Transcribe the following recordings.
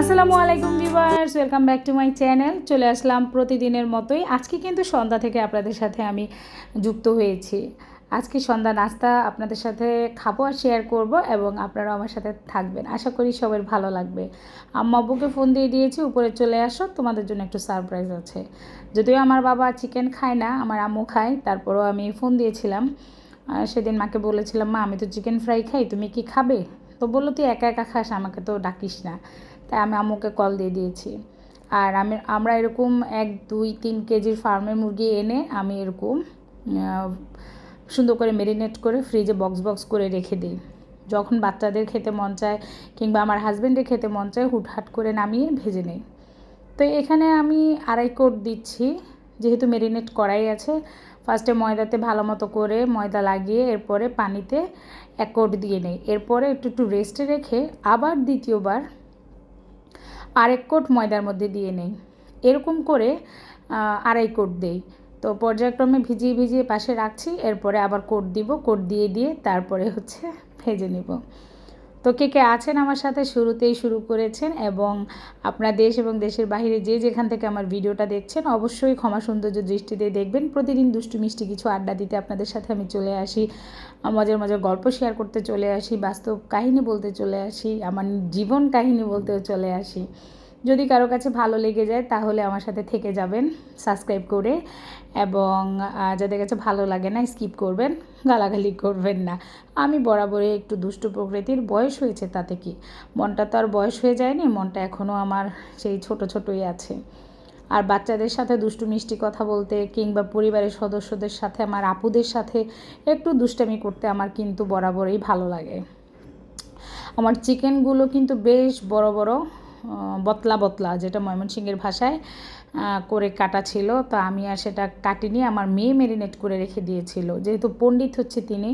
আসসালামু আলাইকুম viewers, welcome back to my channel. চলে আসলাম প্রতিদিনের মতোই। আজকে কিন্তু সন্ধ্যা থেকে আপনাদের সাথে আমি যুক্ত হয়েছি। আজকে সন্ধ্যা নাস্তা আপনাদের সাথে খাব আর শেয়ার করব এবং আপনারা আমার সাথে থাকবেন। আশা করি সবার ভালো লাগবে। আম্মা আব্বুকে ফোন দিয়ে দিয়েছি, উপরে চলে আসো, তোমাদের জন্য একটু সারপ্রাইজ আছে। যদিও আমার বাবা চিকেন খায় না, আমার আম্মু খায়, তারপরও আমি ফোন দিয়েছিলাম। সেদিন মাকে বলেছিলাম, মা, আমি তো চিকেন ফ্রাই খাই, তুমি কি খাবে? তো বলল, তুই একা একা খাস, আমাকে তো ডাকিস না। তাই আমি আম্মুকে কল দিয়ে দিয়েছি। আর আমি, আমরা এরকম এক, দুই, তিন কেজির ফার্মের মুরগি এনে আমি এরকম সুন্দর করে মেরিনেট করে ফ্রিজে বক্স বক্স করে রেখে দিই। যখন বাচ্চাদের খেতে মন চায় কিংবা আমার হাজব্যান্ডের খেতে মন চায়, হুটহাট করে নামিয়ে ভেজে নেই। তো এখানে আমি আড়াই কোট দিচ্ছি, যেহেতু মেরিনেট করাই আছে। ফার্স্টে ময়দাতে ভালো মতো করে ময়দা লাগিয়ে এরপরে পানিতে এক কোট দিয়ে নেই। এরপরে একটু একটু রেস্টে রেখে আবার দ্বিতীয়বার আরেক কোট ময়দার মধ্যে দিয়ে নেই। এরকম করে আড়াই কোট দেই। তো পর্যায়ক্রমে ভিজিয়ে ভিজিয়ে পাশে রাখছি, এরপরে আবার কোট দিব, কোট দিয়ে দিয়ে তারপরে হচ্ছে ভেজে নিব। তো কে কে আছেন আমার সাথে? শুরুতেই শুরু করেছেন এবং আপনার দেশ এবং দেশের বাহিরে যে যেখান থেকে আমার ভিডিওটা দেখছেন, অবশ্যই ক্ষমা সৌন্দর্য দৃষ্টিতে দেখবেন। প্রতিদিন দুষ্টু মিষ্টি কিছু আড্ডা দিতে আপনাদের সাথে আমি চলে আসি। মজার মজার গল্প শেয়ার করতে চলে আসি, বাস্তব কাহিনী বলতে চলে আসি, আমার জীবন কাহিনী বলতেও চলে আসি। যদি কারও কাছে ভালো লেগে যায়, তাহলে আমার সাথে থেকে যাবেন সাবস্ক্রাইব করে এবং যাদের কাছে ভালো লাগে না স্কিপ করবেন, গালাগালি করবেন না। আমি বরাবরই একটু দুষ্ট প্রকৃতির বয়স হয়েছে তাতে কি? মনটা তো আর বয়স হয়ে যায়নি, মনটা এখনও আমার সেই ছোট ছোটই আছে। আর বাচ্চাদের সাথে দুষ্টু মিষ্টি কথা বলতে কিংবা পরিবারের সদস্যদের সাথে, আমার আপুদের সাথে একটু দুষ্টামি করতে আমার কিন্তু বরাবরই ভালো লাগে। আমার চিকেনগুলো কিন্তু বেশ বড় বড় বতলা বতলা যেটা ময়মনসিংহের ভাষায় করে কাটা ছিল। তো আমি আর সেটা কাটিনি, আমার মেয়ে মেরিনেট করে রেখে দিয়েছিল। যেহেতু পণ্ডিত হচ্ছে তিনি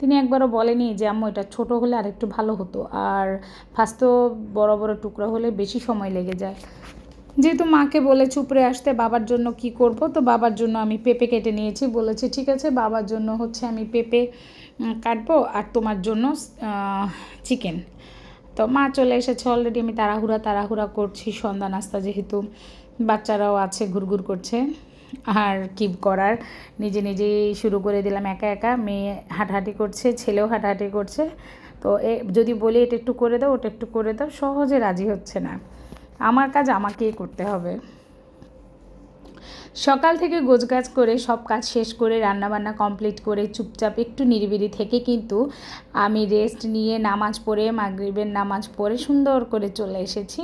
তিনি একবারও বলেনি যে, আম্মু, এটা ছোট হলে আর একটু ভালো হতো। আর ফার্স্ট তো বড় বড় টুকরো হলে বেশি সময় লেগে যায়। যেহেতু মাকে বলে চুপড়ে আসতে, বাবার জন্য কি করব? তো বাবার জন্য আমি পেঁপে কেটে নিয়েছি। বলেছি, ঠিক আছে, বাবার জন্য হচ্ছে আমি পেঁপে কাটবো। আর তোমার জন্য চিকেন। তো মা চলে এসেছে অলরেডি আমি তাড়াহুড়া তাড়াহুড়া করছি। সন্ধ্যা নাস্তা যেহেতু বাচ্চারাও আছে, ঘুরঘুর করছে। আর কি করার? নিজে নিজেই শুরু করে দিলাম একা একা। মেয়ে হাঁটাহাঁটি করছে, ছেলেও হাঁটাহাঁটি করছে। তো এ, যদি বলি এটা একটু করে দাও, ওটা একটু করে দাও, সহজে রাজি হচ্ছে না। আমার কাজ আমাকেই করতে হবে। সকাল থেকে গোছগাছ করে সব কাজ শেষ করে রান্নাবান্না কমপ্লিট করে চুপচাপ একটু নিরিবিলি থেকে কিন্তু আমি রেস্ট নিয়ে নামাজ পড়ে, মাগরিবের নামাজ পড়ে সুন্দর করে চলে এসেছি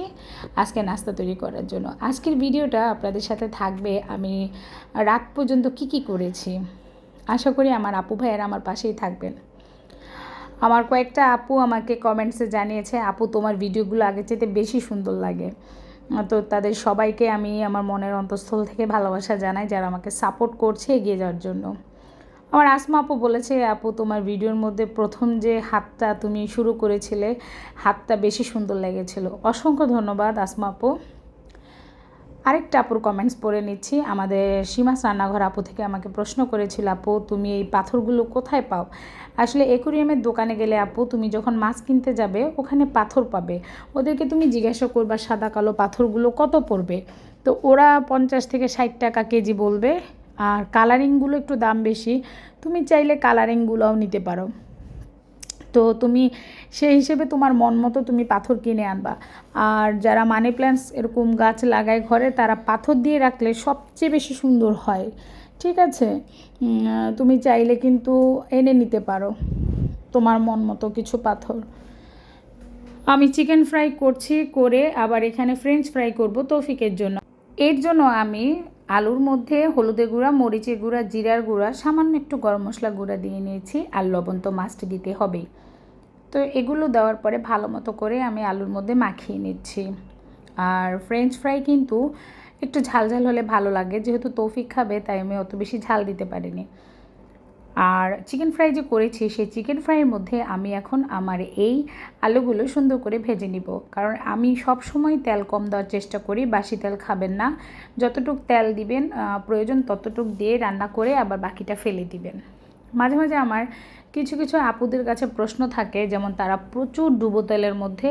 আজকে নাস্তা তৈরি করার জন্য। আজকের ভিডিওটা আপনাদের সাথে থাকবে আমি রাত পর্যন্ত কি কি করেছি। আশা করি আমার আপু ভাইয়েরা আমার পাশেই থাকবেন। আমার কয়েকটা আপু আমাকে কমেন্টসে জানিয়েছে, আপু, তোমার ভিডিওগুলো আগের চাইতে বেশি সুন্দর লাগে। তো তাদের সবাইকে আমি আমার মনের অন্তঃস্থল থেকে ভালোবাসা জানাই যারা আমাকে সাপোর্ট করছে এগিয়ে যাওয়ার জন্য। আমার আসমা আপু বলেছে, আপু, তোমার ভিডিওর মধ্যে প্রথম যে হাতটা তুমি শুরু করেছিলে, হাতটা বেশি সুন্দর লেগেছিল। অসংখ্য ধন্যবাদ আসমা আপু। আরেকটা আপুর কমেন্টস পড়ে নিচ্ছি। আমাদের সীমাস রান্নাঘর আপু থেকে আমাকে প্রশ্ন করেছিল, আপু, তুমি এই পাথরগুলো কোথায় পাও? আসলে একুরিয়ামের দোকানে গেলে আপু, তুমি যখন মাছ কিনতে যাবে, ওখানে পাথর পাবে। ওদেরকে তুমি জিজ্ঞাসা করবা, সাদা, কালো পাথরগুলো কত পড়বে? তো ওরা পঞ্চাশ থেকে ষাট টাকা কেজি বলবে, আর কালারিংগুলো একটু দাম বেশি। তুমি চাইলে কালারিংগুলোও নিতে পারো। তো তুমি সেই হিসেবে তোমার মন মতো তুমি পাথর কিনে আনবা। আর যারা মানি প্ল্যান্টস এরকম গাছ লাগায় ঘরে, তারা পাথর দিয়ে রাখলে সবচেয়ে বেশি সুন্দর হয়। ঠিক আছে? তুমি চাইলে কিন্তু এনে নিতে পারো তোমার মন মতো কিছু পাথর। আমি চিকেন ফ্রাই করছি, করে আবার এখানে ফ্রেঞ্চ ফ্রাই করব তৌফিকের জন্য। এর জন্য আমি আলুর মধ্যে হলুদের গুঁড়া, মরিচের গুঁড়া, জিরার গুঁড়া, সামান্য একটু গরম মশলা গুঁড়া দিয়ে নিয়েছি আর লবণ তো মাস্ট দিতে হবেই। তো এগুলো দেওয়ার পরে ভালো মতো করে আমি আলুর মধ্যে মাখিয়ে নিচ্ছি। আর ফ্রেঞ্চ ফ্রাই কিন্তু একটু ঝাল ঝাল হলে ভালো লাগে, যেহেতু তৌফিক খাবে, তাই আমি অত বেশি ঝাল দিতে পারিনি। আর চিকেন ফ্রাই যে করেছি, সেই চিকেন ফ্রাইয়ের মধ্যে আমি এখন আমার এই আলুগুলো সুন্দর করে ভেজে নিব। কারণ আমি সব সময় তেল কম দেওয়ার চেষ্টা করি, বাসি তেল খাবেন না। যতটুক তেল দিবেন প্রয়োজন ততটুক দিয়ে রান্না করে আবার বাকিটা ফেলে দিবেন। মাঝে মাঝে আমার কিছু কিছু আপুদের কাছে প্রশ্ন থাকে, যেমন তারা প্রচুর ডুবো তেলের মধ্যে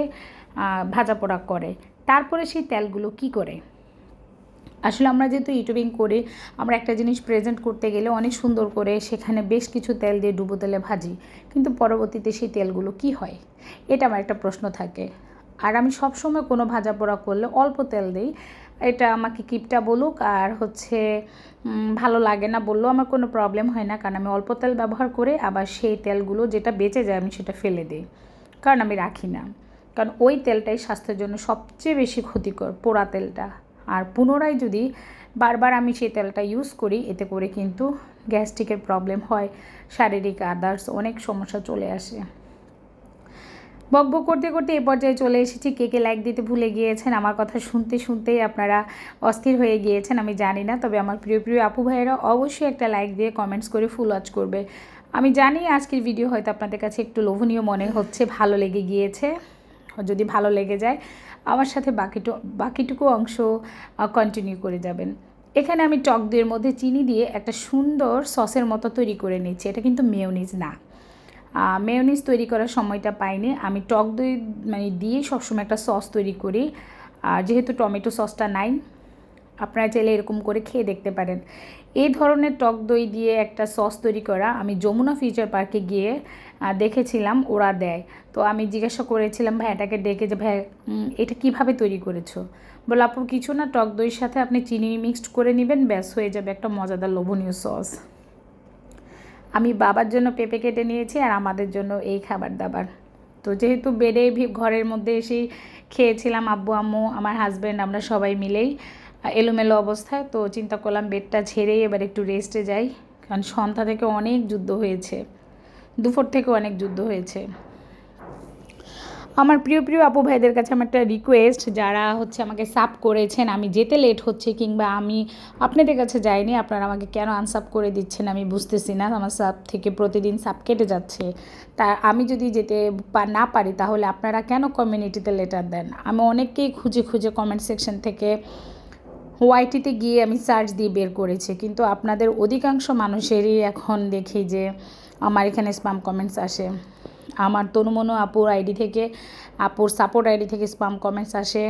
ভাজা পোড়া করে। তারপরে সেই তেলগুলো কি করে? আসলে আমরা যেহেতু ইউটিউবিং করি, আমরা একটা জিনিস প্রেজেন্ট করতে গেলে অনেক সুন্দর করে সেখানে বেশ কিছু তেল দিয়ে ডুবো তেলে ভাজি। কিন্তু পরবর্তীতে সেই তেলগুলো কি হয়? এটা আমার একটা প্রশ্ন থাকে। আর আমি সবসময় কোনো ভাজা পোড়া করলে অল্প তেল দিই। এটা আমাকে কিপটা বলুক আর হচ্ছে ভালো লাগে না বললেও আমার কোনো প্রবলেম হয় না। কারণ আমি অল্প তেল ব্যবহার করে আবার সেই তেলগুলো যেটা বেঁচে যায় আমি সেটা ফেলে দিই। কারণ আমি রাখি না। কারণ ওই তেলটাই স্বাস্থ্যের জন্য সবচেয়ে বেশি ক্ষতিকর পোড়া তেলটা। আর পুনরায় যদি বারবার আমি সেই তেলটা ইউজ করি, এতে করে কিন্তু গ্যাস্ট্রিকের প্রবলেম হয়, শারীরিক আদার্স অনেক সমস্যা চলে আসে। বক বক করতে করতে এ পর্যায়ে চলে এসেছি। কে কে লাইক দিতে ভুলে গিয়েছেন? আমার কথা শুনতে শুনতেই আপনারা অস্থির হয়ে গিয়েছেন, আমি জানি না। তবে আমার প্রিয় প্রিয় আপু ভাইয়েরা অবশ্যই একটা লাইক দিয়ে কমেন্টস করে ফুল ওয়াচ করবে। আমি জানি আজকের ভিডিও হয়তো আপনাদের কাছে একটু লোভনীয় মনে হচ্ছে, ভালো লেগে গিয়েছে। যদি ভালো লেগে যায়, আমার সাথে বাকিটু, বাকিটুকু অংশ কন্টিনিউ করে যাবেন। এখানে আমি টক দইয়ের মধ্যে চিনি দিয়ে একটা সুন্দর সসের মতো তৈরি করে নিচ্ছি। এটা কিন্তু মেয়নিজ না। মেয়নিজ তৈরি করার সময়টা পাইনি। আমি টক দই মানে দিয়ে সবসময় একটা সস তৈরি করি। আর যেহেতু টমেটো সসটা নাই আপনারা চাইলে এরকম করে খেয়ে দেখতে পারেন। এই ধরনের টক দই দিয়ে একটা সস তৈরি করা আমি যমুনা ফিউচার পার্কে গিয়ে দেখেছিলাম, ওরা দেয়। তো আমি জিজ্ঞাসা করেছিলাম, ভাই, এটাকে ডেকে যে, ভাই এটা কীভাবে তৈরি করেছ? বলে, আপু, কিছু না, টক দইয়ের সাথে আপনি চিনি মিক্সড করে নেবেন, ব্যাস, হয়ে যাবে একটা মজাদার লোভনীয় সস। আমি বাবার জন্য পেঁপে কেটে নিয়েছি আর আমাদের জন্য এই খাবার দাবার। তো যেহেতু বেডে ঘরের মধ্যে এসেই খেয়েছিলাম, আব্বু, আম্মু, আমার হাজব্যান্ড আমরা সবাই মিলেই এলোমেলো অবস্থায়, তো চিন্তা করলাম বেডটা ছেড়েই এবার একটু রেস্টে যাই। কারণ সন্ধ্যা থেকে অনেক যুদ্ধ হয়েছে, দুপুর থেকে অনেক যুদ্ধ হয়েছে। আমার প্রিয় প্রিয় আপু ভাইদের কাছে আমার একটা রিকোয়েস্ট যারা হচ্ছে আমাকে সাপ করেছেন, আমি যেতে লেট হচ্ছে কিংবা আমি আপনাদের কাছে যাইনি, আপনারা আমাকে কেন আনসাপ করে দিচ্ছেন আমি বুঝতেছি না। আমার সাপ থেকে প্রতিদিন সাপ কেটে যাচ্ছে। তা আমি যদি যেতে না পারি, তাহলে আপনারা কেন কমিউনিটিতে লেটার দেন? আমি অনেককেই খুঁজে খুঁজে কমেন্ট সেকশন থেকে ওয়াইটিতে গিয়ে আমি সার্চ দিয়ে বের করেছি। কিন্তু আপনাদের অধিকাংশ মানুষেরই এখন দেখি যে আমার এখানে স্পাম কমেন্টস আসে। আমার তনুমনু আপুর আইডি থেকে, আপুর সাপোর্ট আইডি থেকে স্পাম কমেন্টস আসে।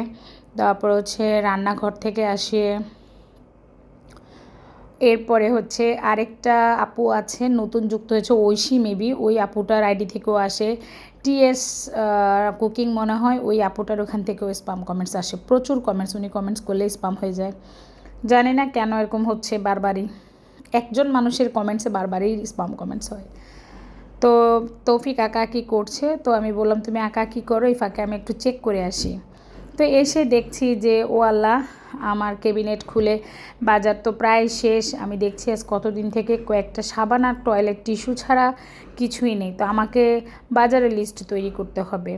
তারপর হচ্ছে রান্নাঘর থেকে আসে। এরপরে হচ্ছে আরেকটা আপু আছে, নতুন যুক্ত হয়েছে ঐশী মেবি ওই আপুটার আইডি থেকেও আসে। টিএস কুকিং মনে হয়, ওই আপুটার ওখান থেকেও স্পাম কমেন্টস আসে। প্রচুর কমেন্টস উনি কমেন্টস করলে স্পাম হয়ে যায়। জানি না কেন এরকম হচ্ছে বারবারই। একজন মানুষের কমেন্টসে বারবারই স্পাম কমেন্টস হয়। তো তৌফিক আঁকা কী করছে? তো আমি বললাম, তুমি আঁকা কী করো? এই ফাঁকে আমি একটু চেক করে আসি। তো এসে দেখছি যে, ও আল্লাহ, আমার ক্যাবিনেট খুলে, বাজার তো প্রায় শেষ। আমি দেখছি আজ কতদিন থেকে কয়েকটা সাবান আর টয়লেট টিস্যু ছাড়া কিছুই নেই। তো আমাকে বাজারের লিস্ট তৈরি করতে হবে।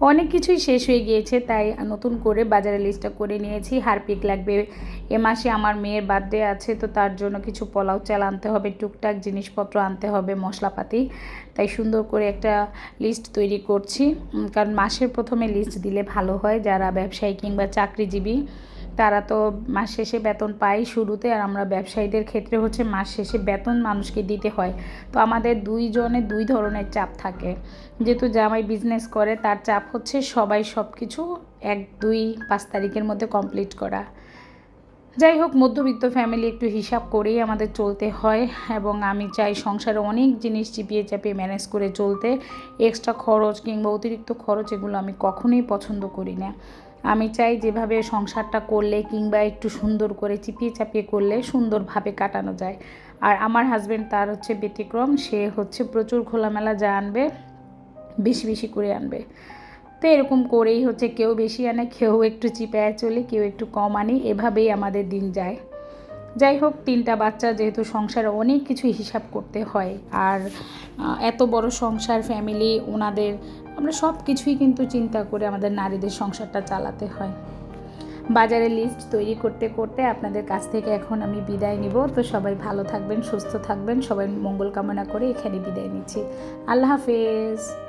অনেক কিছুই শেষ হয়ে গিয়েছে, তাই নতুন করে বাজারে লিস্টটা করে নিয়েছি। হারপিক লাগবে, এ মাসে আমার মেয়ের বার্থডে আছে, তো তার জন্য কিছু পোলাও চাল আনতে হবে, টুকটাক জিনিসপত্র আনতে হবে, মশলাপাতি। তাই সুন্দর করে একটা লিস্ট তৈরি করছি। কারণ মাসের প্রথমে লিস্ট দিলে ভালো হয়, যারা ব্যবসায়ী কিংবা চাকরিজীবী তারা তো মাস শেষে বেতন পায় শুরুতে, আর আমরা ব্যবসায়ীদের ক্ষেত্রে হচ্ছে মাস শেষে বেতন মানুষকে দিতে হয়। তো আমাদের দুইজনে দুই ধরনের চাপ থাকে। যেহেতু জামাই বিজনেস করে, তার চাপ হচ্ছে সবাই সব কিছু এক, দুই, পাঁচ তারিখের মধ্যে কমপ্লিট করা। যাই হোক, মধ্যবিত্ত ফ্যামিলি একটু হিসাব করেই আমাদের চলতে হয়, এবং আমি চাই সংসারে অনেক জিনিস চিপিয়ে চাপিয়ে ম্যানেজ করে চলতে। এক্সট্রা খরচ কিংবা অতিরিক্ত খরচ এগুলো আমি কখনোই পছন্দ করি না। আমি চাই যেভাবে সংসারটা করলে কিংবা একটু সুন্দর করে চিপিয়ে চাপিয়ে করলে সুন্দরভাবে কাটানো যায়। আর আমার হাজব্যান্ড তার হচ্ছে ব্যতিক্রম, সে হচ্ছে প্রচুর খোলামেলা যা আনবে, বেশি বেশি করে আনবে। তো এরকম করেই হচ্ছে কেউ বেশি আনে, কেউ একটু চিপায় চলে, কেউ একটু কম আনে, এভাবেই আমাদের দিন যায়। যাই হোক, তিনটা বাচ্চা যেহেতু সংসারে অনেক কিছু হিসাব করতে হয়। আর এত বড় সংসার ফ্যামিলি ওনাদের আমরা সব কিছুই কিন্তু চিন্তা করে আমাদের নারীদের সংসারটা চালাতে হয়। বাজারে লিস্ট তৈরি করতে করতে আপনাদের কাছ থেকে এখন আমি বিদায় নিব। তো সবাই ভালো থাকবেন, সুস্থ থাকবেন, সবাই মঙ্গল কামনা করে এখানে বিদায় নিচ্ছি। আল্লাহ হাফেজ।